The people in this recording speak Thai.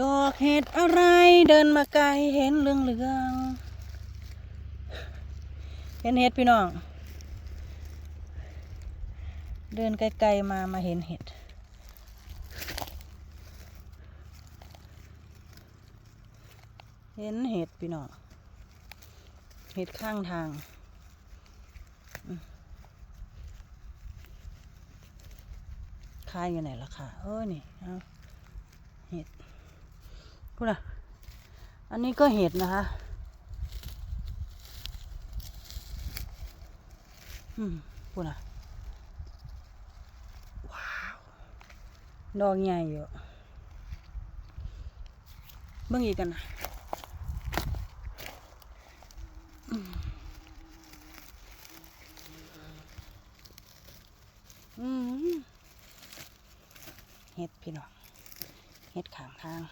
ดอกเห็ดอะไรเดินมาไกลเห็นเรื่องเรืองเห็นเห็ดพี่น้อง เดินไกลๆมามาเห็นเห็ด เห็นเห็ดพี่น้อง เห็ดข้างทางคายอยู่ไหนล่ะค่ะเออนี่เอาเห็ด พูดอะอันนี้ก็เห็ดนะคะอืมพูดอะว้าวดอกใหญ่อยู่เบิ่งอีกกันนะอืมเห็ดพี่น้องเห็ดขางทาง